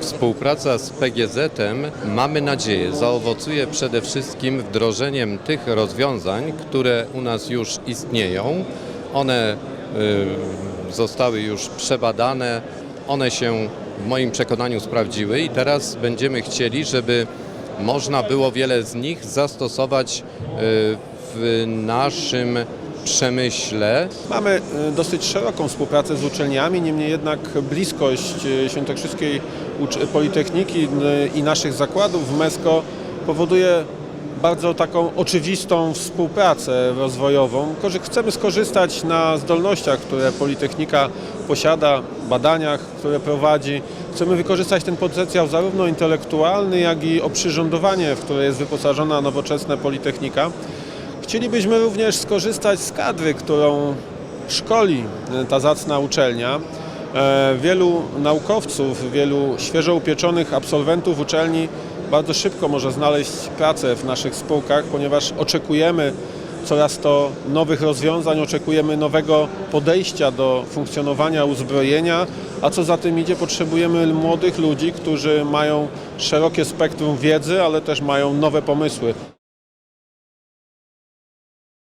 Współpraca z PGZ-em, mamy nadzieję, zaowocuje przede wszystkim wdrożeniem tych rozwiązań, które u nas już istnieją. One y, zostały już przebadane, one się w moim przekonaniu sprawdziły i teraz będziemy chcieli, żeby można było wiele z nich zastosować y, w naszym przemyśle. Mamy y, dosyć szeroką współpracę z uczelniami, niemniej jednak bliskość y, Świętokrzyskiej Politechniki y, i naszych zakładów w MESCO powoduje bardzo taką oczywistą współpracę rozwojową. Chcemy skorzystać na zdolnościach, które Politechnika posiada, badaniach, które prowadzi. Chcemy wykorzystać ten potencjał zarówno intelektualny, jak i oprzyrządowanie, w które jest wyposażona nowoczesna Politechnika. Chcielibyśmy również skorzystać z kadry, którą szkoli ta zacna uczelnia. E, Wielu naukowców, wielu świeżo upieczonych absolwentów uczelni bardzo szybko może znaleźć pracę w naszych spółkach, ponieważ oczekujemy coraz to nowych rozwiązań, oczekujemy nowego podejścia do funkcjonowania uzbrojenia, a co za tym idzie, potrzebujemy młodych ludzi, którzy mają szerokie spektrum wiedzy, ale też mają nowe pomysły.